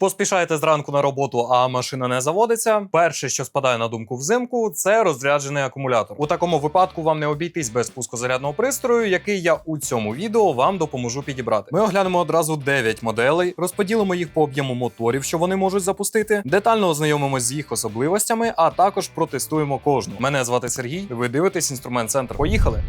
Поспішаєте зранку на роботу, а машина не заводиться. Перше, що спадає на думку взимку, це розряджений акумулятор. У такому випадку вам не обійтись без пускозарядного пристрою, який я у цьому відео вам допоможу підібрати. Ми оглянемо одразу 9 моделей, розподілимо їх по об'єму моторів, що вони можуть запустити, детально ознайомимося з їх особливостями, а також протестуємо кожну. Мене звати Сергій. Ви дивитесь інструмент центр. Поїхали!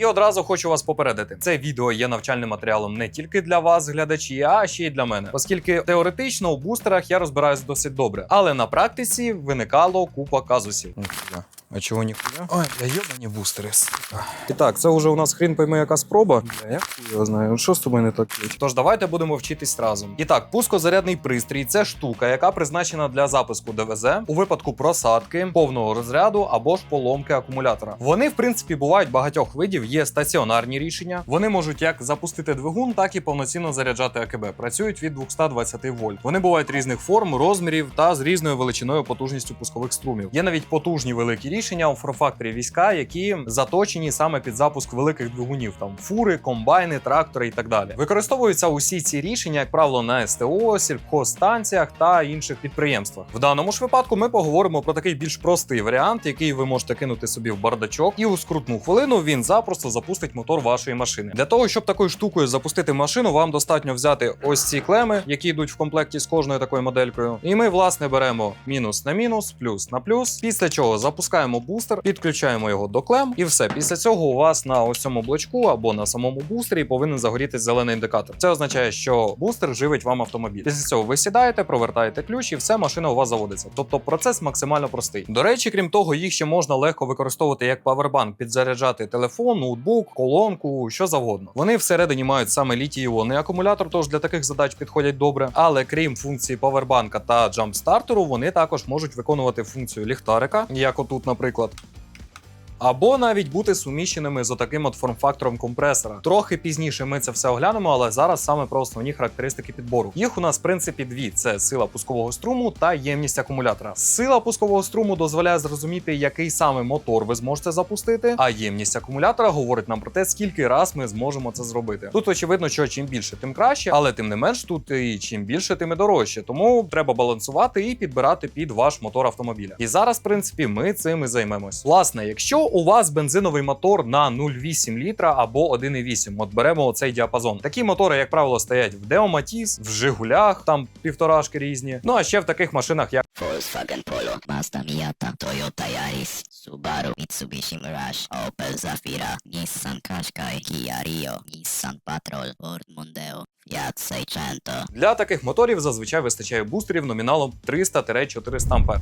І одразу хочу вас попередити: це відео є навчальним матеріалом не тільки для вас, глядачі, а ще й для мене, оскільки теоретично у бустерах я розбираюсь досить добре, але на практиці виникало купа казусів. А чого ніхуя? Ой, бля, йобані бустери, сука. І так, це вже у нас хрін пойме яка спроба. Бля, я хуй його знаю. Що з тобою не так? Тож давайте будемо вчитись разом. І так, пускозарядний пристрій це штука, яка призначена для запуску ДВЗ у випадку просадки, повного розряду або ж поломки акумулятора. Вони, в принципі, бувають багатьох видів. Є стаціонарні рішення. Вони можуть як запустити двигун, так і повноцінно заряджати АКБ. Працюють від 220 вольт. Вони бувають різних форм, розмірів та з різною величиною потужністю пускових струмів. Є навіть потужні великі рішення у форфакторі війська, які заточені саме під запуск великих двигунів, там фури, комбайни, трактори і так далі. Використовуються усі ці рішення, як правило, на СТО, сільхозстанціях та інших підприємствах. В даному ж випадку ми поговоримо про такий більш простий варіант, який ви можете кинути собі в бардачок, і у скрутну хвилину він запросто запустить мотор вашої машини. Для того, щоб такою штукою запустити машину, вам достатньо взяти ось ці клеми, які йдуть в комплекті з кожною такою моделькою. І ми, власне, беремо мінус на мінус, плюс на плюс. Після чого запускаємо бустер, підключаємо його до клем, і все. Після цього у вас на ось цьому блочку або на самому бустері повинен загорітись зелений індикатор. Це означає, що бустер живить вам автомобіль. Після цього ви сідаєте, провертаєте ключ, і все машина у вас заводиться. Тобто процес максимально простий. До речі, крім того, їх ще можна легко використовувати як павербанк, підзаряджати телефон, ноутбук, колонку, що завгодно. Вони всередині мають саме літій іонний акумулятор, тож для таких задач підходять добре. Але крім функції павербанка та джампстартеру, вони також можуть виконувати функцію ліхтарика, як отут, наприклад наприклад, або навіть бути суміщеними з отаким от форм-фактором компресора. Трохи пізніше ми це все оглянемо, але зараз саме про основні характеристики підбору. Їх у нас, в принципі, дві: це сила пускового струму та ємність акумулятора. Сила пускового струму дозволяє зрозуміти, який саме мотор ви зможете запустити. А ємність акумулятора говорить нам про те, скільки раз ми зможемо це зробити. Тут очевидно, що чим більше, тим краще, але тим не менш тут і чим більше, тим і дорожче. Тому треба балансувати і підбирати під ваш мотор автомобіля. І зараз, в принципі, ми цим і займемось. Власне, якщо у вас бензиновий мотор на 0,8 літра або 1,8, от беремо оцей діапазон. Такі мотори, як правило, стоять в Matiz, в Жигулях, там півторашки різні. Ну а ще в таких машинах, як Volkswagen Polo, Mazda Miata, Toyota Yaris, Subaru, Mitsubishi Mirage, Opel Zafira, Nissan Qashqai, Kia Rio, Nissan Patrol, Ford Mondeo, Fiat Seicento. Для таких моторів зазвичай вистачає бустерів номіналом 300-400 А.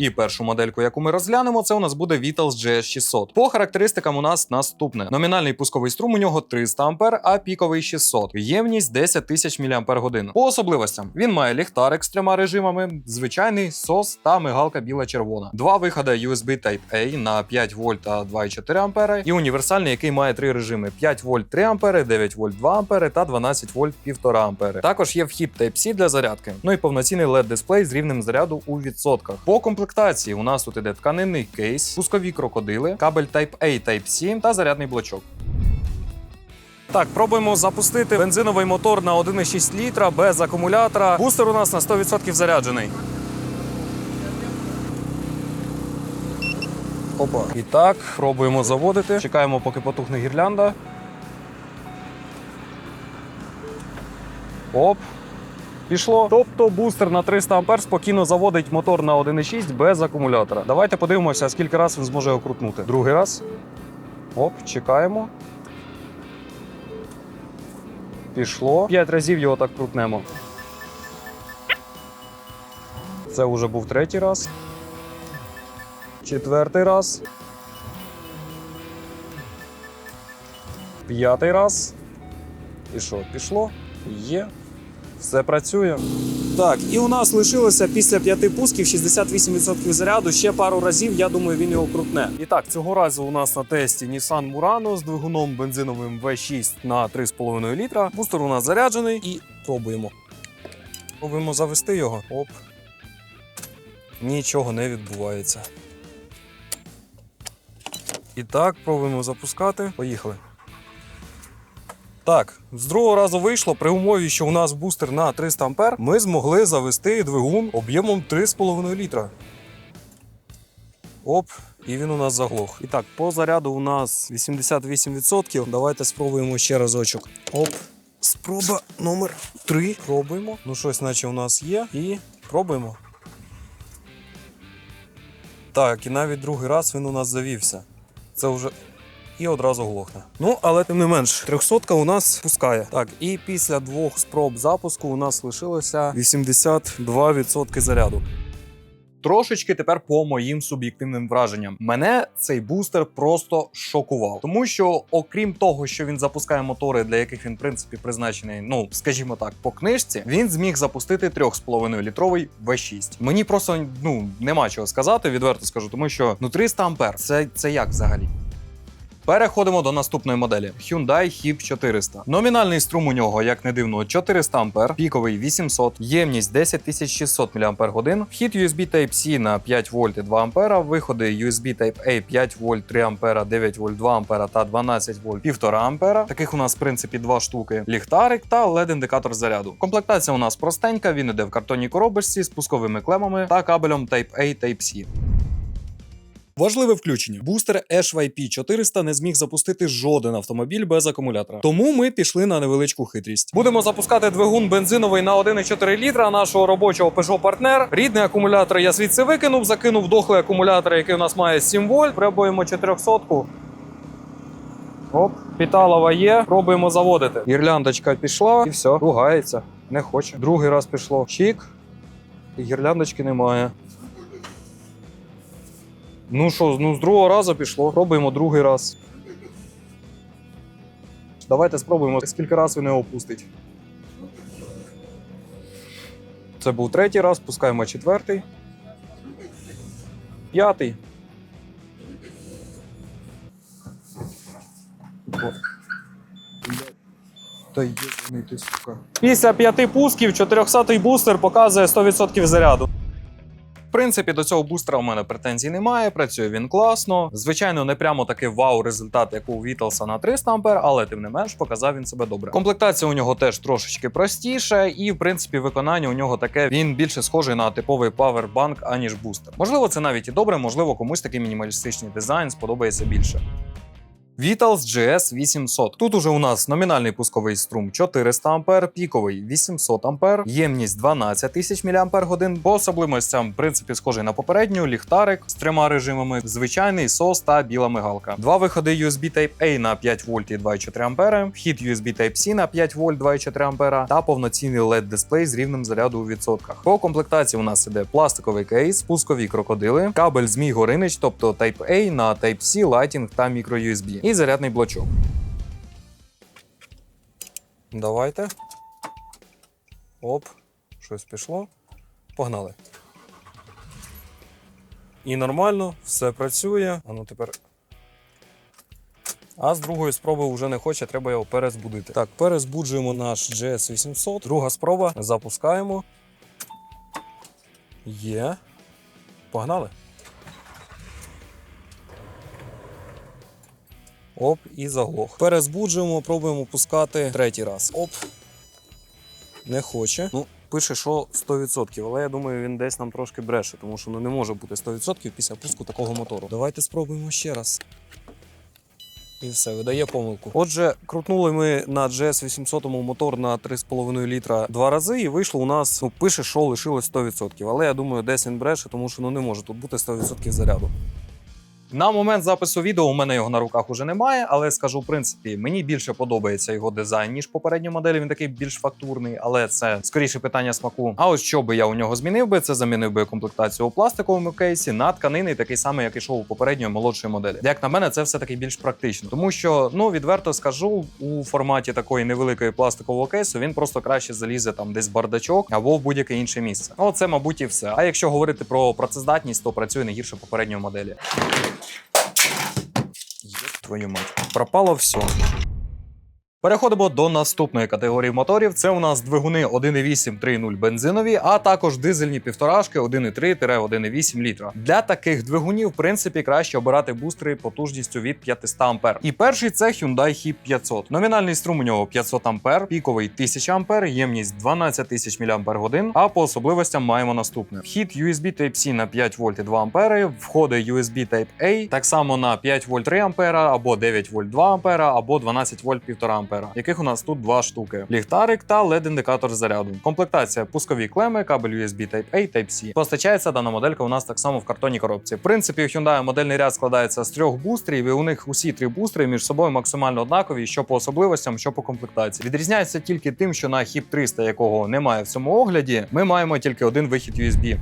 І першу модельку, яку ми розглянемо, це у нас буде Vitals GS600. По характеристикам у нас наступне: номінальний пусковий струм у нього 300 А, а піковий 600. Ємність 10 тисяч мАч. По особливостям він має ліхтарик з трьома режимами, звичайний SOS та мигалка біла-червона. Два виходи USB Type-A на 5 вольт та 2,4 А, і універсальний, який має три режими: 5 вольт 3 А, 9 вольт 2 А та 12 вольт 1,5 А. Також є вхід Type-C для зарядки. Ну і повноцінний LED дисплей з рівнем заряду у відсотках. По комплектації у нас тут іде тканинний кейс, пускові крокодили, кабель Type-A Type-C та зарядний блочок. Так, пробуємо запустити бензиновий мотор на 1,6 літра без акумулятора. Бустер у нас на 100% заряджений. Опа. І так, пробуємо заводити. Чекаємо, поки потухне гірлянда. Оп. Пішло. Тобто бустер на 300 А спокійно заводить мотор на 1,6 без акумулятора. Давайте подивимося, скільки раз він зможе його крутнути. Другий раз. Оп, чекаємо. Пішло. П'ять разів його так крутнемо. Це вже був третій раз. Четвертий раз. П'ятий раз. І що, пішло? Є. Все працює. Так, і у нас лишилося після п'яти пусків 68% заряду. Ще пару разів, я думаю, він його крутне. І так, цього разу у нас на тесті Nissan Murano з двигуном бензиновим V6 на 3,5 літра. Бустер у нас заряджений і пробуємо. Пробуємо завести його. Оп. нічого не відбувається. І так, пробуємо запускати. Поїхали. Так, з другого разу вийшло при умові, що у нас бустер на 300 А, ми змогли завести двигун об'ємом 3,5 літра. Оп, і він у нас заглох. І так, по заряду у нас 88%. Давайте спробуємо ще разочок. Оп. Спроба номер 3. Пробуємо. Ну, щось, наче у нас є. І пробуємо. Так, і навіть другий раз він у нас завівся. Це вже. І одразу глохне. Ну, але тим не менш, 300 у нас пускає. Так, і після двох спроб запуску у нас лишилося 82% заряду. Трошечки тепер по моїм суб'єктивним враженням. Мене цей бустер просто шокував, тому що, окрім того, що він запускає мотори, для яких він в принципі призначений, ну скажімо так, по книжці, він зміг запустити 3,5 літровий V6. Мені просто ну нема чого сказати, відверто скажу, тому що ну 300 ампер. Це, це як взагалі? Переходимо до наступної моделі Hyundai HIP 400. Номінальний струм у нього, як не дивно, 400 А, піковий 800, ємність 10600 мАч, вхід USB Type-C на 5 вольт і 2 А, виходи USB Type-A 5 вольт, 3 А, 9 вольт, 2 А та 12 вольт, 1,5 А. Таких у нас в принципі два штуки. Ліхтарик та LED-індикатор заряду. Комплектація у нас простенька, він іде в картонній коробочці з пусковими клемами та кабелем Type-A Type-C. Важливе включення. Бустер HYP 400 не зміг запустити жоден автомобіль без акумулятора. Тому ми пішли на невеличку хитрість. Будемо запускати двигун бензиновий на 1,4 літра нашого робочого Peugeot Partner. Рідний акумулятор я звідси викинув, закинув дохлий акумулятор, який у нас має 7 вольт. Пробуємо 400. Оп, піталова є. Пробуємо заводити. Гірляндочка пішла і все, ругається. Не хоче. Другий раз пішло. Чік. І гірляндочки немає. Ну що, ну з другого разу пішло. Пробуємо другий раз. Давайте спробуємо, скільки разів він його опустить. Це був третій раз, пускаємо четвертий. П'ятий. Та єбаний ти, сука. Після п'яти пусків 400-й бустер показує 100% заряду. В принципі, до цього бустера у мене претензій немає. Працює він класно. Звичайно, не прямо такий вау результат, як у Вітлса на 300 ампер, але тим не менш показав він себе добре. Комплектація у нього теж трошечки простіша, і в принципі виконання у нього таке. Він більше схожий на типовий павербанк, аніж бустер. Можливо, це навіть і добре, можливо, комусь такий мінімалістичний дизайн сподобається більше. Vitals GS 800. Тут уже у нас номінальний пусковий струм 400 А, піковий 800 А, ємність 12 тисяч мАч. По особливостям, в принципі, схожий на попередню, ліхтарик з трьома режимами, звичайний SOS та біла мигалка. Два виходи USB Type-A на 5 вольт і 2,4 А, вхід USB Type-C на 5 вольт 2,4 А та повноцінний LED дисплей з рівнем заряду у відсотках. По комплектації у нас іде пластиковий кейс, спускові крокодили, кабель Змій Горинич, тобто Type-A на Type-C, Lighting та microUSB і зарядний блочок. Давайте. Оп, щось пішло. Погнали. І нормально, все працює. А ну тепер. А з другої спроби вже не хоче, треба його перезбудити. Так, перезбуджуємо наш GS 800. Друга спроба. Запускаємо. Є. Погнали. Оп, і заглох. Перезбуджуємо, пробуємо пускати третій раз. Оп. Не хоче. Ну, пише, що 100%, але я думаю, він десь нам трошки бреше, тому що ну, не може бути 100% після пуску такого мотору. Давайте спробуємо ще раз. І все, видає помилку. Отже, крутнули ми на GS 800 мотор на 3,5 літра два рази, і вийшло у нас, ну, пише, що лишилось 100%. Але я думаю, десь він бреше, тому що ну, не може тут бути 100% заряду. На момент запису відео у мене його на руках уже немає, але скажу в принципі, мені більше подобається його дизайн, ніж попередні моделі. Він такий більш фактурний, але це скоріше питання смаку. А ось що би я у нього змінив би, це замінив би комплектацію у пластиковому кейсі на тканини, такий самий, як ішов у попередньої молодшої моделі. Як на мене, це все таки більш практично, тому що ну відверто скажу, у форматі такої невеликої пластикового кейсу він просто краще залізе там десь в бардачок або в будь-яке інше місце. Ну це, мабуть, і все. А якщо говорити про працездатність, то працює не гірше попередньої моделі. Єб твою мать. Пропало все. Переходимо до наступної категорії моторів. Це у нас двигуни 1.8 3.0 бензинові, а також дизельні півторашки 1.3-1.8 літра. Для таких двигунів, в принципі, краще обирати бустери потужністю від 500 А. І перший це Hyundai HIP 500. Номінальний струм у нього 500 А, піковий 1000 А, ємність 12 тисяч мАч, а по особливостям маємо наступне: вхід USB Type-C на 5 вольт і 2 А, входи USB Type-A, так само на 5 вольт 3 А, або 9 вольт 2 А, або 12 вольт 1,5 А, яких у нас тут два штуки: ліхтарик та LED-індикатор заряду. Комплектація пускові клеми, кабель USB Type-A, Type-C. Постачається дана моделька у нас так само в картонній коробці. В принципі, у Hyundai модельний ряд складається з трьох бустерів, і у них усі три бустери між собою максимально однакові, що по особливостям, що по комплектації. Відрізняється тільки тим, що на HIP 300, якого немає в цьому огляді, ми маємо тільки один вихід USB.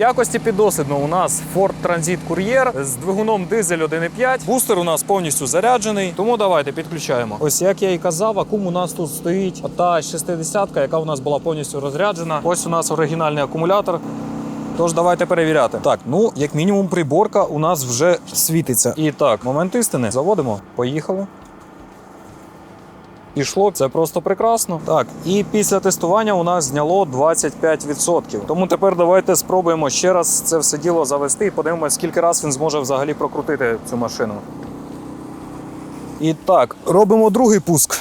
Якості піддослідно у нас Ford Transit Courier з двигуном дизель 1.5. Бустер у нас повністю заряджений, тому давайте підключаємо. Ось як я і казав, акум у нас тут стоїть та 60 яка у нас була повністю розряджена. Ось у нас оригінальний акумулятор. Тож давайте перевіряти. Так, ну як мінімум, приборка у нас вже світиться. І так, момент істини. Заводимо. Поїхали. Пішло, це просто прекрасно. Так, і після тестування у нас зняло 25%. Тому тепер давайте спробуємо ще раз це все діло завести і подивимося, скільки раз він зможе взагалі прокрутити цю машину. І так, робимо другий пуск.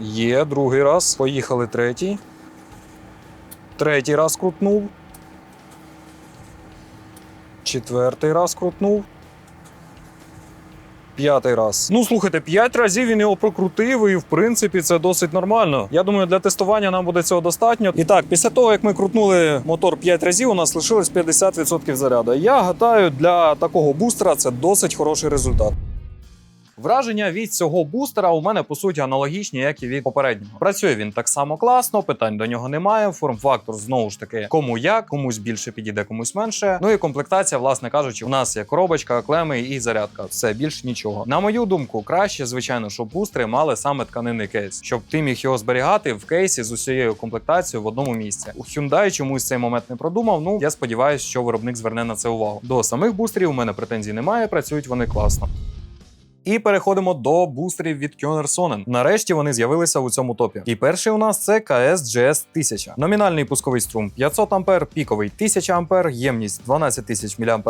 Є, другий раз. Поїхали третій. Третій раз крутнув. Четвертий раз крутнув. П'ятий раз. Ну слухайте, п'ять разів він його прокрутив, і в принципі це досить нормально. Я думаю, для тестування нам буде цього достатньо. І так, після того як ми крутнули мотор 5 разів, у нас лишилось 50% заряду. Я гадаю, для такого бустера це досить хороший результат. Враження від цього бустера у мене по суті аналогічні, як і від попереднього. Працює він так само класно, питань до нього немає. Форм-фактор знову ж таки кому як, комусь більше підійде, комусь менше. Ну і комплектація, власне кажучи, у нас є коробочка, клеми і зарядка. Все більш нічого. На мою думку, краще, звичайно, щоб бустери мали саме тканинний кейс, щоб ти міг його зберігати в кейсі з усією комплектацією в одному місці. У Hyundai чомусь цей момент не продумав. Ну я сподіваюся, що виробник зверне на це увагу. До самих бустерів у мене претензій немає, працюють вони класно. І переходимо до бустерів від Kioner Sonnen. Нарешті вони з'явилися у цьому топі. І перший у нас це KS GS 1000. Номінальний пусковий струм 500 А, піковий 1000 А, ємність 12 тисяч мАч.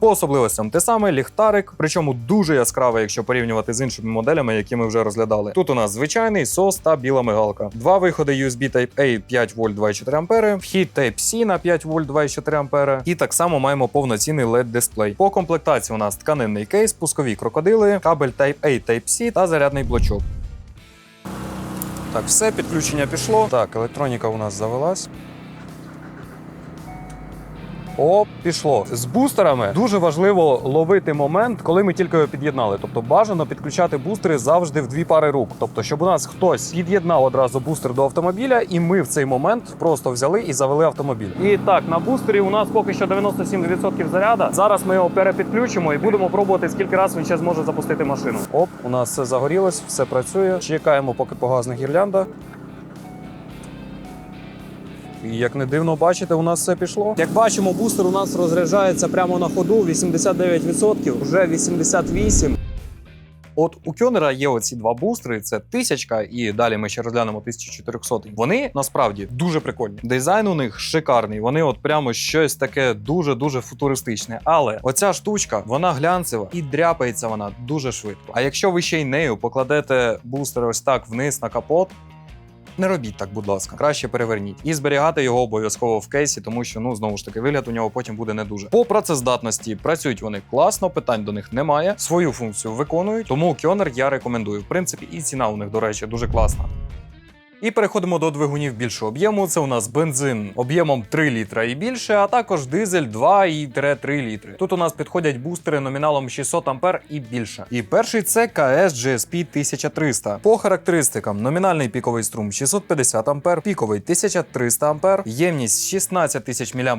По особливостям те саме ліхтарик, причому дуже яскравий, якщо порівнювати з іншими моделями, які ми вже розглядали. Тут у нас звичайний SOS та біла мигалка. Два виходи USB Type-A 5 вольт 2,4 А, вхід Type-C на 5 вольт 2,4 А. І так само маємо повноцінний LED дисплей. По комплектації у нас тканинний кейс, пускові крокодили, кабель Type-A, Type-C та зарядний блочок. Так, все, підключення пішло. Так, електроніка у нас завелась. О, пішло. З бустерами дуже важливо ловити момент, коли ми тільки його під'єднали. Тобто бажано підключати бустери завжди в дві пари рук. Тобто, щоб у нас хтось під'єднав одразу бустер до автомобіля, і ми в цей момент просто взяли і завели автомобіль. І так, на бустері у нас поки що 97% заряда. Зараз ми його перепідключимо і будемо пробувати, скільки разів він ще зможе запустити машину. Оп, у нас все загорілось, все працює. Чекаємо, поки погасне гірлянда. Як не дивно, бачите, у нас все пішло. Як бачимо, бустер у нас розряджається прямо на ходу 89%, вже 88%. От у Кьонера є оці два бустери: це тисячка, і далі ми ще розглянемо 1400. Вони насправді дуже прикольні. Дизайн у них шикарний. Вони от прямо щось таке дуже дуже футуристичне. Але оця штучка, вона глянцева і дряпається вона дуже швидко. А якщо ви ще й нею покладете бустер ось так вниз на капот. Не робіть так, будь ласка, краще переверніть і зберігати його обов'язково в кейсі, тому що ну знову ж таки вигляд у нього потім буде не дуже. По працездатності працюють вони класно, питань до них немає. Свою функцію виконують, тому Кьонер я рекомендую. В принципі, і ціна у них, до речі, дуже класна. І переходимо до двигунів більшого об'єму. Це у нас бензин об'ємом 3 літра і більше, а також дизель 2,3 літри. Тут у нас підходять бустери номіналом 600 ампер і більше. І перший це KS GSP 1300. По характеристикам номінальний піковий струм 650 ампер, піковий 1300 ампер, ємність 16 тисяч мАч.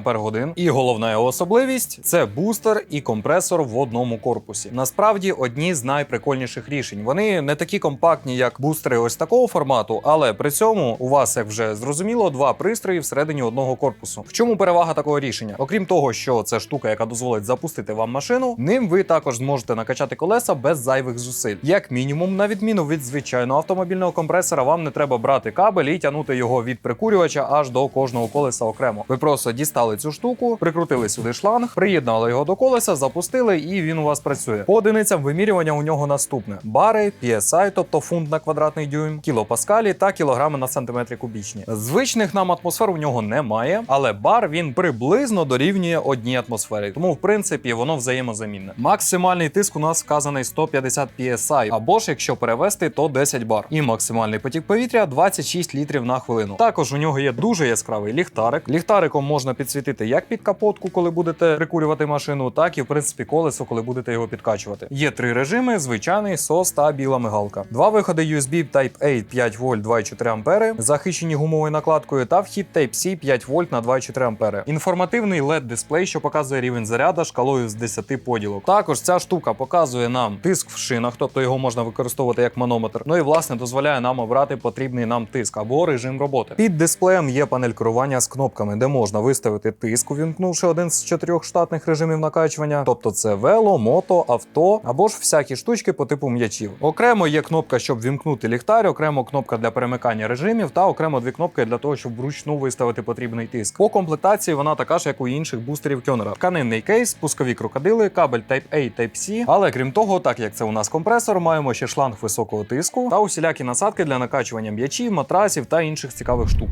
І головна його особливість це бустер і компресор в одному корпусі. Насправді одні з найприкольніших рішень. Вони не такі компактні, як бустери ось такого формату, але при цьому у вас, як вже зрозуміло, два пристрої всередині одного корпусу. В чому перевага такого рішення? Окрім того, що це штука, яка дозволить запустити вам машину, ним ви також зможете накачати колеса без зайвих зусиль. Як мінімум, на відміну від звичайного автомобільного компресора, вам не треба брати кабель і тягнути його від прикурювача аж до кожного колеса окремо. Ви просто дістали цю штуку, прикрутили сюди шланг, приєднали його до колеса, запустили, і він у вас працює. По одиницям вимірювання у нього наступне: бари, PSI, тобто фунт на квадратний дюйм, кілопаскалі та кілограми на сантиметрі кубічні. Звичних нам атмосфер у нього немає, але бар він приблизно дорівнює одній атмосфері. Тому, в принципі, воно взаємозамінне. Максимальний тиск у нас вказаний 150 PSI, або ж якщо перевести, то 10 бар. І максимальний потік повітря 26 літрів на хвилину. Також у нього є дуже яскравий ліхтарик. Ліхтариком можна підсвітити як під капотку, коли будете прикурювати машину, так і в принципі колесо, коли будете його підкачувати. Є три режими: звичайний, SOS та біла мигалка. Два виходи USB Type-A 5 вольт 2,4 ампери, захищені гумовою накладкою, та вхід Type-C 5 вольт на 2,4 ампери. Інформативний LED дисплей, що показує рівень заряда шкалою з 10 поділок. Також ця штука показує нам тиск в шинах, тобто його можна використовувати як манометр. Ну і власне дозволяє нам обрати потрібний нам тиск або режим роботи. Під дисплеєм є панель керування з кнопками, де можна виставити тиск, увімкнувши один з чотирьох штатних режимів накачування, тобто це вело, мото, авто або ж всякі штучки по типу м'ячів. Окремо є кнопка, щоб вімкнути ліхтар, окремо кнопка для перемикання режимів, та окремо дві кнопки для того, щоб вручну виставити потрібний тиск. По комплектації вона така ж, як у інших бустерів Кьонера. Тканинний кейс, пускові крокодили, кабель Type-A, Type-C. Але крім того, так як це у нас компресор, маємо ще шланг високого тиску та усілякі насадки для накачування м'ячів, матрасів та інших цікавих штук.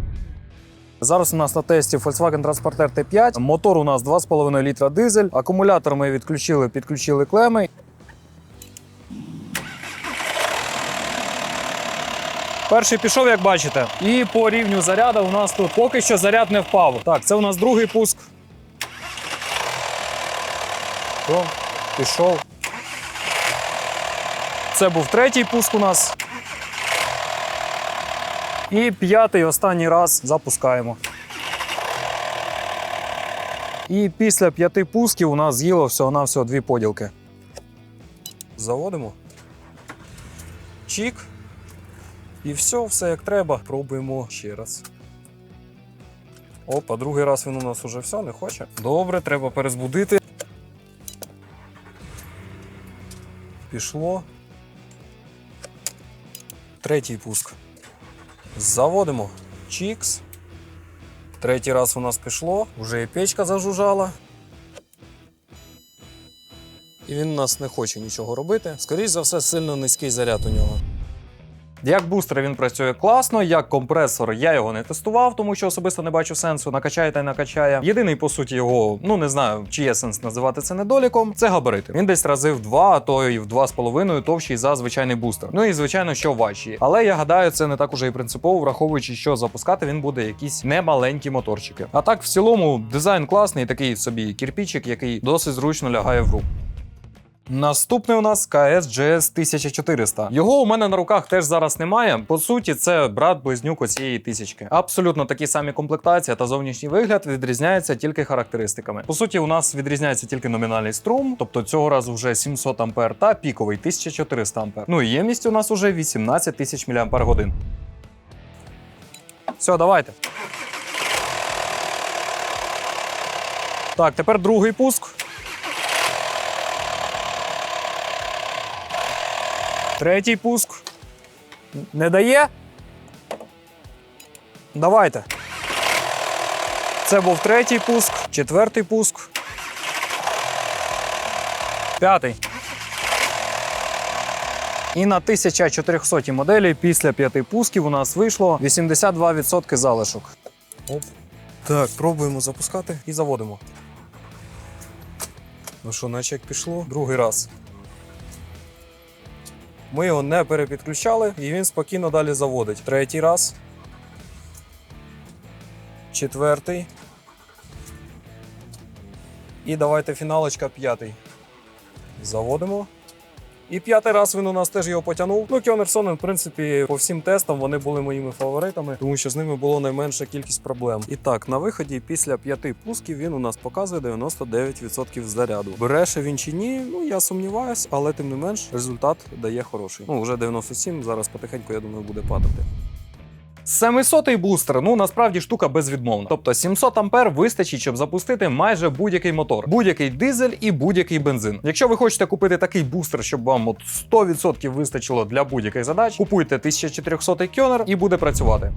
Зараз у нас на тесті Volkswagen Transporter T5. Мотор у нас 2,5 літра дизель. Акумулятор ми відключили, підключили клеми. Перший пішов, як бачите. І по рівню заряду у нас тут поки що заряд не впав. Так, це у нас другий пуск. О, пішов. Це був третій пуск у нас. І п'ятий останній раз запускаємо. І після п'яти пусків у нас з'їло всього-навсього дві поділки. Заводимо. Чік. І все, все як треба. Пробуємо ще раз. Опа, другий раз він у нас уже все, не хоче. Добре, треба перезбудити. Пішло. Третій пуск. Заводимо. Чікс. Третій раз у нас пішло. Уже і печка зажужжала. І він у нас не хоче нічого робити. Скоріше за все, сильно низький заряд у нього. Як бустер він працює класно, як компресор я його не тестував, тому що особисто не бачу сенсу. Накачає та й накачає. Єдиний, по суті, його, ну не знаю, чи є сенс називати це недоліком. Це габарити. Він десь рази в два, а то і в два з половиною товщий за звичайний бустер. Ну і звичайно, що важчі. Але я гадаю, це не так уже і принципово, враховуючи, що запускати він буде якісь немаленькі моторчики. А так, в цілому, дизайн класний, такий собі кірпічик, який досить зручно лягає в руку. Наступний у нас KS GS 1400. Його у мене на руках теж зараз немає. По суті, це брат-близнюк оцієї тисячки. Абсолютно такі самі комплектація та зовнішній вигляд відрізняються тільки характеристиками. По суті, у нас відрізняється тільки номінальний струм, тобто цього разу вже 700 А та піковий 1400 А. Ну і ємність у нас уже 18 тисяч мАч. Все, давайте. Так, тепер другий пуск. Третій пуск. Не дає? Давайте. Це був третій пуск, четвертий пуск. П'ятий. І на 1400 моделі після п'яти пусків у нас вийшло 82% залишок. Оп. Так, пробуємо запускати і заводимо. Ну що, наче як пішло? Другий раз. Ми його не перепідключали, і він спокійно далі заводить. Третій раз. Четвертий. І давайте фіналочка п'ятий. Заводимо. І п'ятий раз він у нас теж його потягнув. Ну, Кьонерсон, в принципі, по всім тестам вони були моїми фаворитами, тому що з ними було найменша кількість проблем. І так, на виході після п'яти пусків він у нас показує 99% заряду. Береше він чи ні, ну я сумніваюсь, але тим не менш результат дає хороший. Ну, вже 97, зараз потихеньку, я думаю, буде падати. 700-й бустер, ну насправді штука безвідмовна. Тобто 700 ампер вистачить, щоб запустити майже будь-який мотор, будь-який дизель і будь-який бензин. Якщо ви хочете купити такий бустер, щоб вам от 100% вистачило для будь-яких задач, купуйте 1400 кьонер і буде працювати.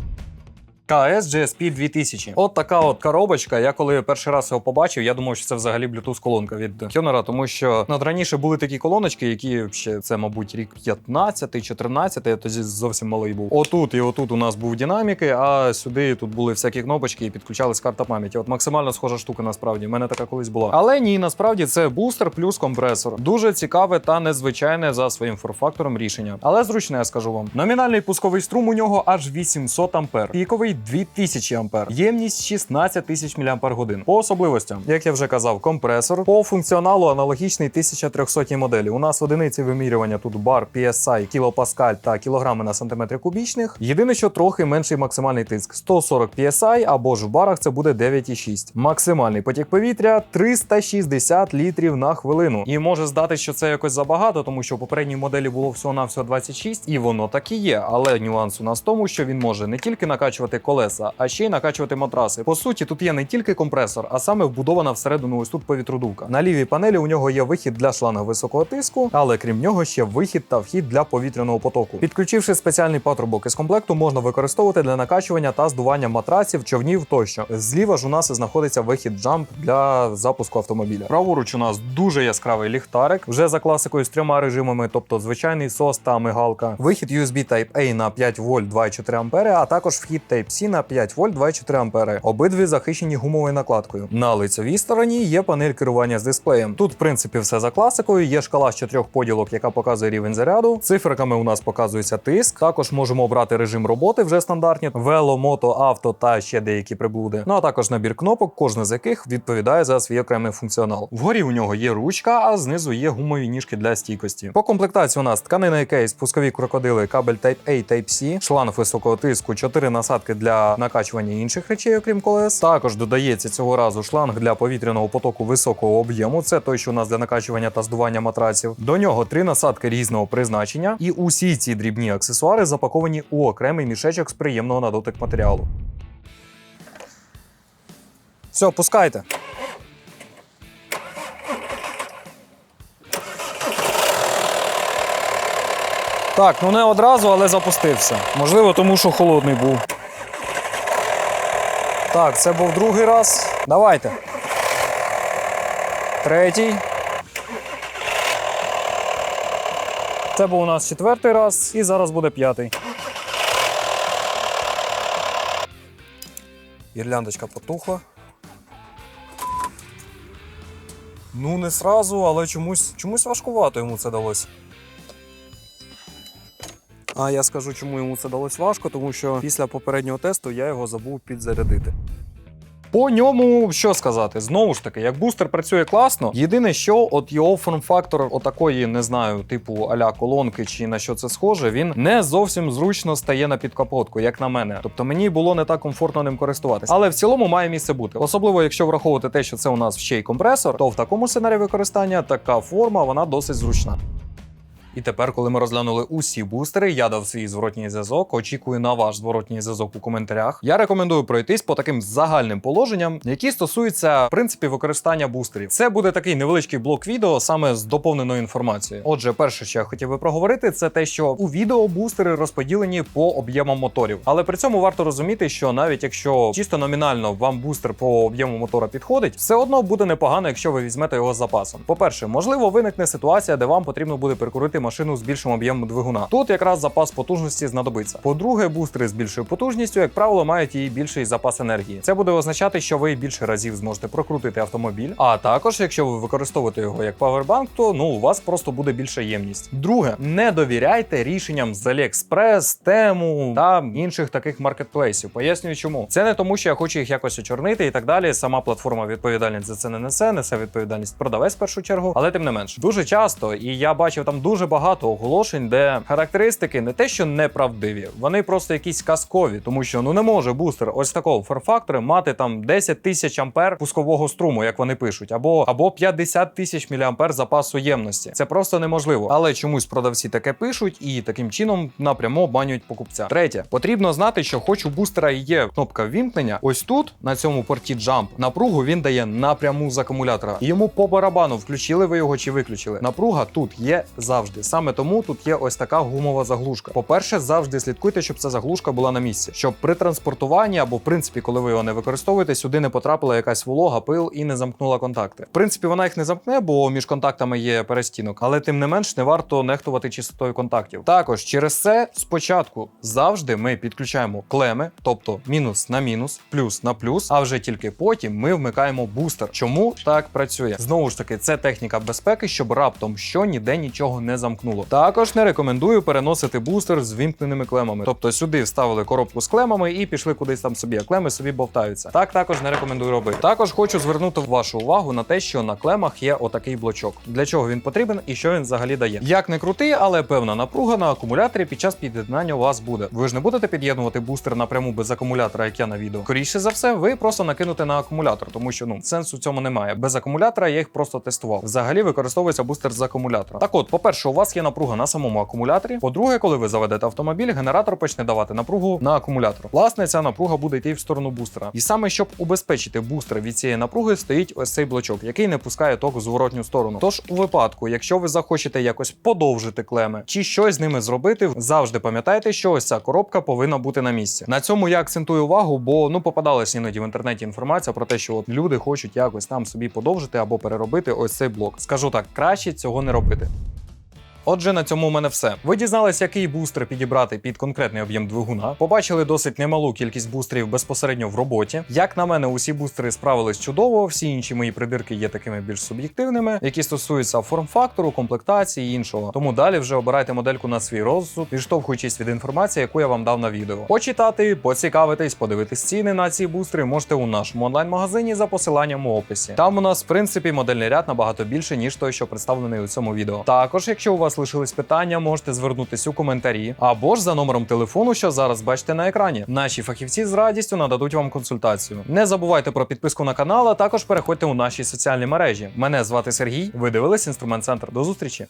КС GSP 2000. От така от коробочка. Я коли перший раз його побачив, я думав, що це взагалі Bluetooth колонка від Кьонера, тому що ну, от раніше були такі колоночки, які ще це, мабуть, рік 15 14 я тоді зовсім малий був. Отут і отут у нас був динаміки, а сюди тут були всякі кнопочки і підключалась карта пам'яті. От максимально схожа штука насправді. У мене така колись була. Але ні, насправді це бустер плюс компресор. Дуже цікаве та незвичайне за своїм форм-фактором рішення. Але зручне, я скажу вам. Номінальний пусковий струм у нього аж 800 ампер. Піковий 2000 ампер. Ємність 16 тисяч мАч. По особливостям, як я вже казав, компресор. По функціоналу аналогічний 1300 моделі. У нас одиниці вимірювання тут бар, PSI, кілопаскаль та кілограми на сантиметри кубічних. Єдине, що трохи менший максимальний тиск 140 PSI або ж в барах це буде 9,6. Максимальний потік повітря 360 літрів на хвилину. І може здати, що це якось забагато, тому що у попередній моделі було всього на всього 26, і воно так і є. Але нюанс у нас в тому, що він може не тільки накачувати колеса, а ще й накачувати матраси. По суті, тут є не тільки компресор, а саме вбудована всередину ось тут повітродувка. На лівій панелі у нього є вихід для шланга високого тиску, але крім нього ще вихід та вхід для повітряного потоку. Підключивши спеціальний патрубок із комплекту, можна використовувати для накачування та здування матраців, човнів тощо. Зліва ж у нас знаходиться вихід джамп для запуску автомобіля. Праворуч у нас дуже яскравий ліхтарик, вже за класикою з трьома режимами, тобто звичайний SOS та мигалка. Вихід USB Type-A на 5 вольт 2,4 ампери, а також вхід Type-C на 5 вольт 2,4 ампери. Обидві захищені гумовою накладкою. На лицевій стороні є панель керування з дисплеєм. Тут, в принципі, все за класикою. Є шкала з чотирьох поділок, яка показує рівень заряду. Циферками у нас показується тиск. Також можемо обрати режим роботи вже стандартні: вело, мото, авто та ще деякі приблуди. Ну а також набір кнопок, кожна з яких відповідає за свій окремий функціонал. Вгорі у нього є ручка, а знизу є гумові ніжки для стійкості. По комплектації у нас тканина кейс, пускові крокодили, кабель Type-A, Type-C, шланг високого тиску, 4 насадки для накачування інших речей, окрім колес. Також додається цього разу шланг для повітряного потоку високого об'єму. Це той, що у нас для накачування та здування матраців. До нього три насадки різного призначення, і усі ці дрібні аксесуари запаковані у окремий мішечок з приємного на дотик матеріалу. Все, пускайте. Так, ну не одразу, але запустився. Можливо, тому що холодний був. Так, це був другий раз. Давайте. Третій. Це був у нас четвертий раз, і зараз буде п'ятий. Гірляндочка потухла. Ну, не сразу, але чомусь, чомусь важкувато йому це далося. А я скажу, чому йому це далось важко, тому що після попереднього тесту я його забув підзарядити. По ньому що сказати? Знову ж таки, як бустер працює класно. Єдине, що от його форм-фактор отакої, не знаю, типу аля колонки чи на що це схоже, він не зовсім зручно стає на підкапотку, як на мене. Тобто мені було не так комфортно ним користуватися. Але в цілому має місце бути. Особливо, якщо враховувати те, що це у нас ще й компресор, то в такому сценарії використання така форма вона досить зручна. І тепер, коли ми розглянули усі бустери, я дав свій зворотній зв'язок. Очікую на ваш зворотній зв'язок у коментарях. Я рекомендую пройтись по таким загальним положенням, які стосуються в використання бустерів. Це буде такий невеличкий блок відео саме з доповненою інформацією. Отже, перше, що я хотів би проговорити, це те, що у відео бустери розподілені по об'ємам моторів. Але при цьому варто розуміти, що навіть якщо чисто номінально вам бустер по об'єму мотора підходить, все одно буде непогано, якщо ви візьмете його з запасом. По-перше, можливо, виникне ситуація, де вам потрібно буде перекурити машину з більшим об'ємом двигуна. Тут якраз запас потужності знадобиться. По-друге, бустери з більшою потужністю, як правило, мають і більший запас енергії. Це буде означати, що ви більше разів зможете прокрутити автомобіль. А також, якщо ви використовуєте його як павербанк, то ну у вас просто буде більша ємність. Друге, не довіряйте рішенням з AliExpress, Temu та інших таких маркетплейсів. Пояснюю, чому це не тому, що я хочу їх якось очорнити і так далі. Сама платформа відповідальність за це не несе, несе відповідальність продавець в першу чергу, але тим не менш дуже часто, і я бачив там дуже багато оголошень, де характеристики не те, що неправдиві, вони просто якісь казкові, тому що ну не може бустер ось такого форфактора мати там 10 тисяч ампер пускового струму, як вони пишуть, або або 50 тисяч міліампер запасу ємності. Це просто неможливо. Але чомусь продавці таке пишуть і таким чином напряму обманюють покупця. Третє, потрібно знати, що хоч у бустера є кнопка ввімкнення, ось тут на цьому порті Jump напругу він дає напряму з акумулятора. І йому по барабану включили ви його чи виключили. Напруга тут є завжди. Саме тому тут є ось така гумова заглушка. По-перше, завжди слідкуйте, щоб ця заглушка була на місці, щоб при транспортуванні або в принципі, коли ви його не використовуєте, сюди не потрапила якась волога, пил і не замкнула контакти. В принципі, вона їх не замкне, бо між контактами є перестінок, але тим не менш не варто нехтувати чистотою контактів. Також через це спочатку завжди ми підключаємо клеми, тобто мінус на мінус, плюс на плюс, а вже тільки потім ми вмикаємо бустер. Чому так працює? Знову ж таки, це техніка безпеки, щоб раптом що ніде нічого не замкнуло. Також не рекомендую переносити бустер з вімкненими клемами. Тобто сюди вставили коробку з клемами і пішли кудись там собі, а клеми собі бовтаються. Так також не рекомендую робити. Також хочу звернути вашу увагу на те, що на клемах є отакий блочок. Для чого він потрібен і що він взагалі дає. Як не крутий, але певна напруга на акумуляторі під час під'єднання у вас буде. Ви ж не будете під'єднувати бустер напряму без акумулятора, як я на відео. Скоріше за все, ви просто накинете на акумулятор, тому що ну сенсу в цьому немає. Без акумулятора я їх просто тестував. Взагалі використовується бустер з акумулятора. Так от, по-перше, у вас є напруга на самому акумуляторі. По-друге, коли ви заведете автомобіль, генератор почне давати напругу на акумулятор. Власне, ця напруга буде йти в сторону бустера. І саме щоб убезпечити бустер від цієї напруги, стоїть ось цей блочок, який не пускає ток в зворотню сторону. Тож, у випадку, якщо ви захочете якось подовжити клеми чи щось з ними зробити, завжди пам'ятайте, що ось ця коробка повинна бути на місці. На цьому я акцентую увагу, бо ну попадалась іноді в інтернеті інформація про те, що от люди хочуть якось там собі подовжити або переробити ось цей блок. Скажу так, краще цього не робити. Отже, на цьому у мене все. Ви дізналися, який бустер підібрати під конкретний об'єм двигуна. Побачили досить немалу кількість бустерів безпосередньо в роботі. Як на мене, усі бустери справились чудово. Всі інші мої придирки є такими більш суб'єктивними, які стосуються форм-фактору, комплектації і іншого. Тому далі вже обирайте модельку на свій розсуд, відштовхуючись від інформації, яку я вам дав на відео. Почитати, поцікавитись, подивитись ціни на ці бустери можете у нашому онлайн-магазині за посиланням у описі. Там у нас, в принципі, модельний ряд набагато більше, ніж той, що представлений у цьому відео. Також, якщо у вас лишились питання, можете звернутись у коментарі або ж за номером телефону, що зараз бачите на екрані. Наші фахівці з радістю нададуть вам консультацію. Не забувайте про підписку на канал, а також переходьте у наші соціальні мережі. Мене звати Сергій. Ви дивились інструмент центр. До зустрічі.